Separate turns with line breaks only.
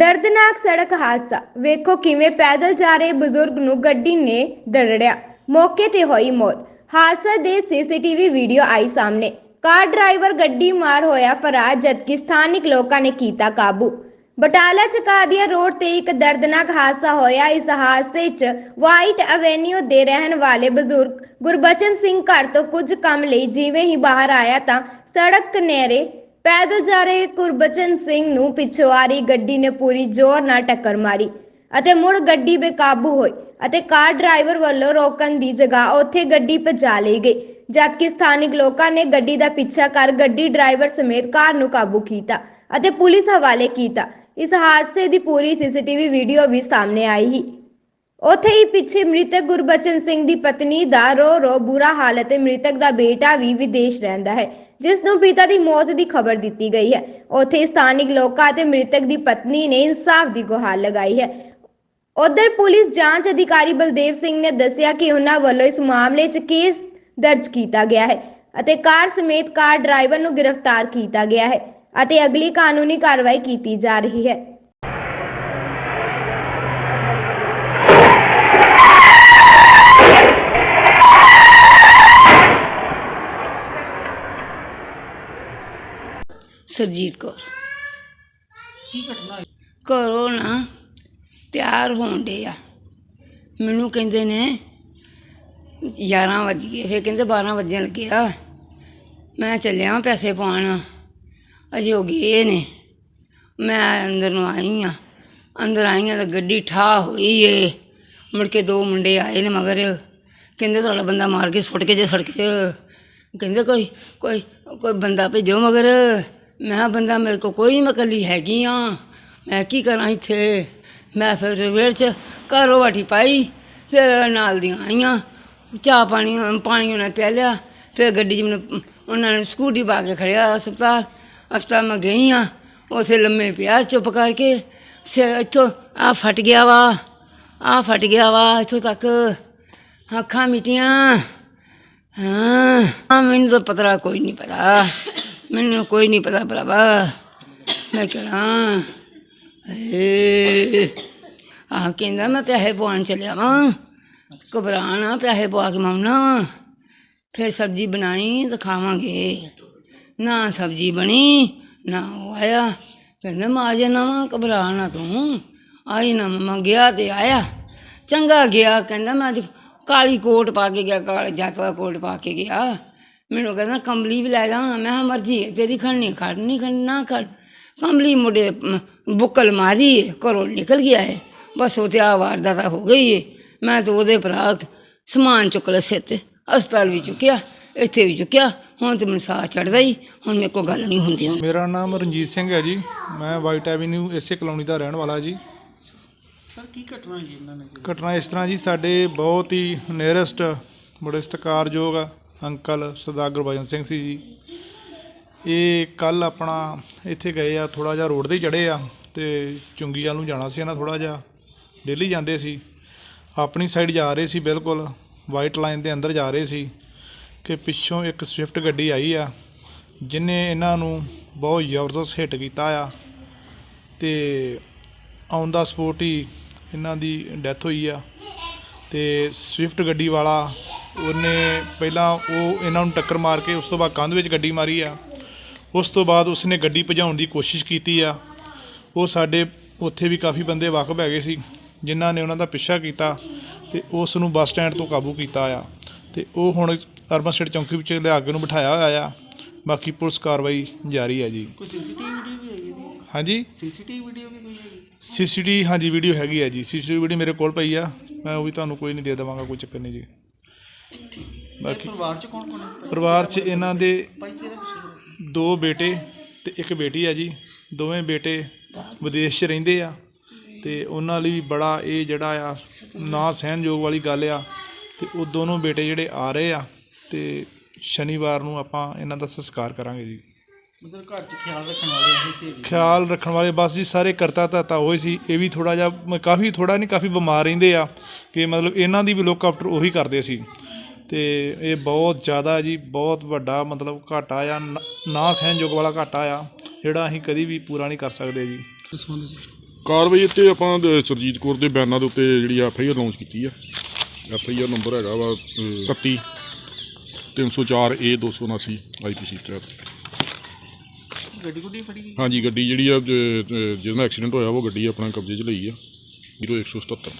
ਦਰਦਨਾਕ ਸੜਕ ਹਾਦਸਾ। ਵੇਖੋ ਕਿਵੇਂ ਪੈਦਲ ਜਾ ਰਹੇ ਬਜ਼ੁਰਗ ਨੂੰ ਗੱਡੀ ਨੇ ਦਰੜਿਆ। ਮੌਕੇ ਤੇ ਹੋਈ ਮੌਤ। ਹਾਦਸਾ ਦੇ ਸੀਸੀਟੀਵੀ ਵੀਡੀਓ ਆਈ ਸਾਹਮਣੇ। ਕਾਰ ਡਰਾਈਵਰ ਗੱਡੀ ਮਾਰ ਹੋਇਆ ਫਰਾਰ, ਜਦਕਿ ਸਥਾਨਿਕ ਲੋਕਾਂ ਨੇ ਕੀਤਾ ਕਾਬੂ। ਬਟਾਲਾ ਚਕਾਦੀਆ ਰੋਡ ਤੇ ਇੱਕ ਦਰਦਨਾਕ ਹਾਦਸਾ ਹੋਇਆ। ਇਸ ਹਾਦਸੇ 'ਚ ਵਾਈਟ ਐਵੇਨਿਊ ਦੇ ਰਹਿਣ ਵਾਲੇ ਬਜ਼ੁਰਗ ਗੁਰਬਚਨ ਸਿੰਘ ਘਰ ਤੋਂ ਕੁਝ ਕੰਮ ਲਈ ਜਿਵੇਂ ਹੀ ਬਾਹਰ ਆਇਆ ਤਾਂ ਸੜਕ ਕਿਨਾਰੇ ਪੈਦਲ ਜਾ ਰਹੇ ਗੁਰਬਚਨ ਸਿੰਘ ਨੂੰ ਪਿੱਛੋਂ ਆ ਰਹੀ ਗੱਡੀ ਨੇ ਪੂਰੀ ਜ਼ੋਰ ਨਾਲ ਟੱਕਰ ਮਾਰੀ ਅਤੇ ਮੁੜ ਗੱਡੀ ਬੇਕਾਬੂ ਹੋਈ ਅਤੇ ਕਾਰ ਡਰਾਈਵਰ ਵੱਲੋਂ ਰੋਕਣ ਦੀ ਜਗ੍ਹਾ ਉੱਥੇ ਗੱਡੀ ਭਜਾ ਲਈ ਗਈ, ਜਦਕਿ ਸਥਾਨਿਕ ਲੋਕਾਂ ਨੇ ਗੱਡੀ ਦਾ ਪਿੱਛਾ ਕਰ ਗੱਡੀ ਡਰਾਈਵਰ ਸਮੇਤ ਕਾਰ ਨੂੰ ਕਾਬੂ ਕੀਤਾ ਅਤੇ ਪੁਲਿਸ ਹਵਾਲੇ ਕੀਤਾ। ਇਸ ਹਾਦਸੇ ਦੀ ਪੂਰੀ ਸੀਸੀਟੀਵੀ ਵੀਡੀਓ ਵੀ ਸਾਹਮਣੇ ਆਈ ਹੀ ਉੱਥੇ ਹੀ ਪਿੱਛੇ ਮ੍ਰਿਤਕ ਗੁਰਬਚਨ ਸਿੰਘ ਦੀ ਪਤਨੀ ਦਾ ਰੋ ਰੋ ਬੁਰਾ ਹਾਲ ਅਤੇ ਮ੍ਰਿਤਕ ਦਾ ਬੇਟਾ ਵੀ ਵਿਦੇਸ਼ ਰਹਿੰਦਾ ਹੈ। ਜਿਸ ਨੂੰ ਪਿਤਾ ਦੀ ਮੌਤ ਦੀ ਖਬਰ ਦਿੱਤੀ ਗਈ ਹੈ। ਉੱਥੇ ਸਥਾਨਿਕ ਲੋਕਾਂ ਅਤੇ ਮ੍ਰਿਤਕ ਦੀ ਪਤਨੀ ਨੇ ਇਨਸਾਫ ਦੀ ਗੁਹਾਰ ਲਗਾਈ ਹੈ। ਉਧਰ ਪੁਲਿਸ ਜਾਂਚ ਅਧਿਕਾਰੀ ਬਲਦੇਵ ਸਿੰਘ ਨੇ ਦੱਸਿਆ ਕਿ ਉਹਨਾਂ ਵੱਲੋਂ ਇਸ ਮਾਮਲੇ 'ਚ ਕੇਸ ਦਰਜ ਕੀਤਾ ਗਿਆ ਹੈ ਅਤੇ ਕਾਰ ਸਮੇਤ ਕਾਰ ਡਰਾਈਵਰ ਨੂੰ ਗ੍ਰਿਫਤਾਰ ਕੀਤਾ ਗਿਆ ਹੈ ਅਤੇ ਅਗਲੀ ਕਾਨੂੰਨੀ ਕਾਰਵਾਈ ਕੀਤੀ ਜਾ ਰਹੀ ਹੈ।
ਸਰਜੀਤ ਕੌਰ।
ਕੀ ਘਟਨਾ ਹੋਈ?
ਘਰੋਂ ਨਾ ਤਿਆਰ ਹੋਣ ਡੇ ਆ। ਮੈਨੂੰ ਕਹਿੰਦੇ ਨੇ 11 ਵਜ ਗਏ ਫਿਰ ਕਹਿੰਦੇ 12 ਵਜਣ ਲੱਗੇ ਆ। ਮੈਂ ਚੱਲਿਆ ਵਾਂ ਪੈਸੇ ਪਾਉਣ। ਅਜੇ ਹੋ ਗਏ ਨੇ। ਮੈਂ ਅੰਦਰ ਨੂੰ ਆਈ ਆ। ਅੰਦਰ ਆਈ ਆ ਤਾਂ ਗੱਡੀ ਠਾ ਹੋਈ ਏ। ਮੁੜ ਕੇ ਦੋ ਮੁੰਡੇ ਆਏ ਨੇ ਮਗਰ। ਕਹਿੰਦੇ ਤੁਹਾਡਾ ਬੰਦਾ ਮਾਰ ਕੇ ਸੁੱਟ ਕੇ ਜੇ ਸੜਕ 'ਚ। ਕਹਿੰਦੇ ਕੋਈ ਕੋਈ ਕੋਈ ਬੰਦਾ ਭੇਜੋ ਮਗਰ। ਮੈਂ ਕਿਹਾ, ਬੰਦਾ ਮੇਰੇ ਕੋ ਕੋਈ ਨਹੀਂ ਮੈਂ ਇਕੱਲੀ ਹੈਗੀ ਆ। ਮੈਂ ਕੀ ਕਰਾਂ ਇੱਥੇ? ਮੈਂ ਫਿਰ ਵੇੜ 'ਚ ਘਰੋਂ ਵਾਟੀ ਪਾਈ, ਫਿਰ ਨਾਲ ਦੀਆਂ ਆਈਆਂ। ਚਾਹ ਪਾਣੀ ਪਾਣੀ ਉਹਨਾਂ ਨੇ ਪਿਆ ਲਿਆ। ਫਿਰ ਗੱਡੀ 'ਚ ਮੈਨੂੰ, ਉਹਨਾਂ ਨੇ ਸਕੂਟੀ ਪਾ ਕੇ ਖੜਿਆ ਹਸਪਤਾਲ। ਹਸਪਤਾਲ ਮੈਂ ਗਈ ਆ, ਉਥੇ ਲੰਮੇ ਪਿਆ ਚੁੱਪ ਕਰਕੇ ਸਿਰ ਇੱਥੋਂ ਆ ਫਟ ਗਿਆ ਵਾ, ਆ ਫਟ ਗਿਆ ਵਾ ਇੱਥੋਂ ਤੱਕ। ਅੱਖਾਂ ਮਿਟੀਆਂ। ਹਾਂ, ਮੈਨੂੰ ਤਾਂ ਪਤਾ ਕੋਈ ਨਹੀਂ ਪਤਾ। ਮੈਨੂੰ ਕੋਈ ਨਹੀਂ ਪਤਾ ਭਰਾਵਾ। ਮੈਂ ਕਰਾਂ ਏ ਆ ਕਹਿੰਦਾ ਮੈਂ ਪੈਸੇ ਪਵਾਉਣ ਚੱਲਿਆ ਵਾਂ। ਘਬਰਾਣਾ ਪੈਸੇ ਪਵਾ ਕੇ ਮਾਉਣਾ। ਫਿਰ ਸਬਜ਼ੀ ਬਣਾਣੀ ਤਾਂ ਖਾਵਾਂਗੇ ਨਾ ਸਬਜ਼ੀ ਬਣੀ, ਨਾ ਉਹ ਆਇਆ। ਕਹਿੰਦਾ ਮੈਂ ਆ ਜਾਣਾ ਵਾਂ ਘਬਰਾਣਾ ਤੂੰ। ਆਈ ਨਾ ਮੈਂ ਗਿਆ ਤੇ ਆਇਆ। ਚੰਗਾ ਗਿਆ, ਕਹਿੰਦਾ ਮੈਂ ਅੱਜ ਕਾਲੀ ਕੋਟ ਪਾ ਕੇ ਗਿਆ, ਕਾਲੇ ਜਾਤਵਾ ਕੋਟ ਪਾ ਕੇ ਗਿਆ। ਮੈਨੂੰ ਕਹਿੰਦਾ ਕੰਬਲੀ ਵੀ ਲੈ ਲਾ। ਮੈਂ ਕਿਹਾ ਮਰਜ਼ੀ ਹੈ ਤੇਰੀ ਖੜਨੀ ਖੜ ਨਹੀਂ ਖੜਨੀ ਨਾ ਖੜ। ਕੰਬਲੀ ਮੁੰਡੇ ਬੁੱਕਲ ਮਾਰੀ ਹੈ, ਘਰੋਂ ਨਿਕਲ ਗਿਆ ਹੈ ਬਸ ਉਹ ਤੇ ਆ ਵਾਰਦਾਤ ਹੋ ਗਈ ਹੈ ਮੈਂ ਤਾਂ ਉਹਦੇ ਭਰਾ ਸਮਾਨ ਚੁੱਕ ਲਿਆ ਸਿਰ ਤੇ। ਹਸਪਤਾਲ ਵੀ ਚੁੱਕਿਆ ਇੱਥੇ ਵੀ ਚੁੱਕਿਆ। ਹੁਣ ਤੇ ਮੈਨੂੰ ਸਾਹ ਚੜਦਾ ਹੀ ਹੁਣ ਮੇਰੇ ਕੋਲ ਗੱਲ ਨਹੀਂ ਹੁੰਦੀ ਹੁਣ।
ਮੇਰਾ ਨਾਮ ਰਣਜੀਤ ਸਿੰਘ ਹੈ ਜੀ। ਮੈਂ ਵਾਈਟ ਐਵੀਨਿਊ ਇਸੇ ਕਲੋਨੀ ਦਾ ਰਹਿਣ ਵਾਲਾ ਜੀ।
ਸਰ ਕੀ ਘਟਨਾ ਇਹਨਾਂ ਨੇ?
ਘਟਨਾ ਇਸ ਤਰ੍ਹਾਂ ਜੀ ਸਾਡੇ ਬਹੁਤ ਹੀ ਨੀਅਰੈਸਟ ਬੜੇ ਸਤਿਕਾਰਯੋਗ ਅੰਕਲ ਸਰਦਾਰ ਗੁਰਬਚਨ ਸਿੰਘ ਸੀ ਜੀ। ਇਹ ਕੱਲ ਆਪਣਾ ਇੱਥੇ ਗਏ ਆ ਥੋੜਾ ਜਿਹਾ ਰੋਡ ਤੇ ਚੜੇ ਆ ਤੇ ਚੁੰਗੀ ਨੂੰ ਜਾਣਾ ਸੀ ਇਹਨਾਂ ਥੋੜਾ ਜਿਹਾ। ਡੇਲੀ ਜਾਂਦੇ ਸੀ। ਆਪਣੀ ਸਾਈਡ ਜਾ ਰਹੇ ਸੀ ਬਿਲਕੁਲ ਵਾਈਟ ਲਾਈਨ ਦੇ ਅੰਦਰ ਜਾ ਰਹੇ ਸੀ ਕਿ ਪਿੱਛੋਂ ਇੱਕ ਸਵਿਫਟ ਗੱਡੀ ਆਈ ਆ, ਜਿਨੇ ਇਹਨਾਂ ਨੂੰ ਬਹੁਤ ਜ਼ਬਰਦਸਤ ਹਿੱਟ ਕੀਤਾ ਆ ਤੇ ਔਨ ਦਾ ਸਪੋਟ ਹੀ ਇਹਨਾਂ ਦੀ ਡੈਥ ਹੋਈ ਆ ਤੇ ਸਵਿਫਟ ਗੱਡੀ ਵਾਲਾ ਉਹਨੇ ਪਹਿਲਾਂ ਉਹ ਇਹਨਾਂ ਨੂੰ ਟੱਕਰ ਮਾਰ ਕੇ ਉਸ ਤੋਂ ਬਾਅਦ ਕੰਧ ਵਿੱਚ ਗੱਡੀ ਮਾਰੀ ਆ। ਉਸ ਤੋਂ ਬਾਅਦ ਉਸਨੇ ਗੱਡੀ ਭਜਾਉਣ ਦੀ ਕੋਸ਼ਿਸ਼ ਕੀਤੀ ਆ। ਉਹ ਸਾਡੇ ਉੱਥੇ ਵੀ ਕਾਫੀ ਬੰਦੇ ਵਾਕਫ ਹੈਗੇ ਸੀ ਜਿਨ੍ਹਾਂ ਨੇ ਉਹਨਾਂ ਦਾ ਪਿੱਛਾ ਕੀਤਾ ਤੇ ਉਸ ਨੂੰ ਬੱਸ ਸਟੈਂਡ ਤੋਂ ਕਾਬੂ ਕੀਤਾ ਆ। ਤੇ ਉਹ ਹੁਣ ਅਰਬਨ ਸਟੇਟ ਚੌਂਕੀ ਵਿੱਚ ਲਿਆ ਕੇ ਉਹਨੂੰ ਬਿਠਾਇਆ ਹੋਇਆ ਆ। ਬਾਕੀ ਪੁਲਿਸ ਕਾਰਵਾਈ ਜਾਰੀ ਹੈ ਜੀ।
ਕੋਈ ਸੀਸੀਟੀਵੀ ਵੀਡੀਓ ਵੀ ਹੈਗੀ ਇਹਦੀ?
ਹਾਂਜੀ?
ਸੀਸੀਟੀਵੀ ਵੀਡੀਓ ਵੀ ਕੋਈ ਹੈਗੀ?
ਸੀਸੀਟੀ ਹਾਂਜੀ ਵੀਡੀਓ ਹੈਗੀ ਹੈ ਜੀ। ਸੀਸੀਟੀ ਵੀਡੀਓ ਮੇਰੇ ਕੋਲ ਪਈ ਆ। ਮੈਂ ਉਹ ਵੀ ਤੁਹਾਨੂੰ ਕੋਈ ਨਹੀਂ ਦੇ ਦੇਵਾਂਗਾ ਕੋਈ ਚੱਕਰ ਨਹੀਂ ਜੀ। ਬਾਕੀ
ਪਰਿਵਾਰ ਚ ਕੌਣ ਕੌਣ ਹੈ?
ਪਰਿਵਾਰ 'ਚ ਇਹਨਾਂ ਦੇ
ਭਾਈ ਤੇਰੇ ਪਿੱਛੇ
ਦੋ ਬੇਟੇ ਤੇ ਇੱਕ ਬੇਟੀ ਆ ਜੀ। ਦੋਵੇਂ ਬੇਟੇ ਵਿਦੇਸ਼ 'ਚ ਰਹਿੰਦੇ ਆ ਤੇ ਉਹਨਾਂ ਲਈ ਵੀ ਬੜਾ ਇਹ ਜਿਹੜਾ ਆ ਨਾ ਸਹਿਣਯੋਗ ਵਾਲੀ ਗੱਲ ਆ। ਤੇ ਉਹ ਦੋਨੋਂ ਬੇਟੇ ਜਿਹੜੇ ਆ ਰਹੇ ਆ ਤੇ ਸ਼ਨੀਵਾਰ ਨੂੰ ਆਪਾਂ ਇਹਨਾਂ ਦਾ ਸੰਸਕਾਰ ਕਰਾਂਗੇ ਜੀ।
ਮਤਲਬ ਘਰ ਚ ਖਿਆਲ ਰੱਖਣ ਵਾਲੇ ਇਹ ਸੀ।
ਖਿਆਲ ਰੱਖਣ ਵਾਲੇ ਬਸ ਜੀ ਸਾਰੇ ਕਰਤਾ ਧਰਤਾ ਹੋਏ ਸੀ। ਇਹ ਵੀ ਥੋੜਾ ਜਿਹਾ ਮ- ਕਾਫੀ ਥੋੜਾ ਨਹੀਂ ਕਾਫੀ ਬਿਮਾਰ ਰਹਿੰਦੇ ਆ ਕਿ ਮਤਲਬ ਇਹਨਾਂ ਦੀ ਵੀ ਲੋਕ ਆਫਟਰ ਉਹੀ ਕਰਦੇ ਸੀ। ਤੇ ਇਹ ਬਹੁਤ ਜ਼ਿਆਦਾ ਜੀ ਬਹੁਤ ਵੱਡਾ ਮਤਲਬ ਘਾਟਾ ਆ ਨ- ਨਾ ਸਹਿਣਯੋਗ ਵਾਲਾ ਘਾਟਾ ਆ ਜਿਹੜਾ ਅਸੀਂ ਕਦੀ ਵੀ ਪੂਰਾ ਨਹੀਂ ਕਰ ਸਕਦੇ ਜੀ।
ਕਾਰਵਾਈ ਇੱਥੇ ਆਪਾਂ ਦ- ਸਰਜੀਤ ਕੌਰ ਦੇ ਬਿਆਨਾਂ ਦੇ ਉੱਤੇ ਜਿਹੜੀ ਐਫ ਆਈ ਆਰ ਲਾਂਚ ਕੀਤੀ ਆ। ਐਫ ਆਈ ਆਰ ਨੰਬਰ ਹੈਗਾ ਵਾ ਅਹ, 31 304 ਏ 279 ਆਈਪੀਸੀ ਤਹਿਤ।
ਗੱਡੀ ਗੁੱਡੀ ਫੜੀ ਗਈ?
ਹਾਂਜੀ ਗੱਡੀ ਜਿਹੜੀ ਆ ਜ- ਜ- ਜਿਹਦੇ ਐਕਸੀਡੈਂਟ ਹੋਇਆ ਉਹ ਗੱਡੀ ਆਪਣਾ ਕਬਜ਼ੇ 'ਚ ਲਈ ਆ। 0177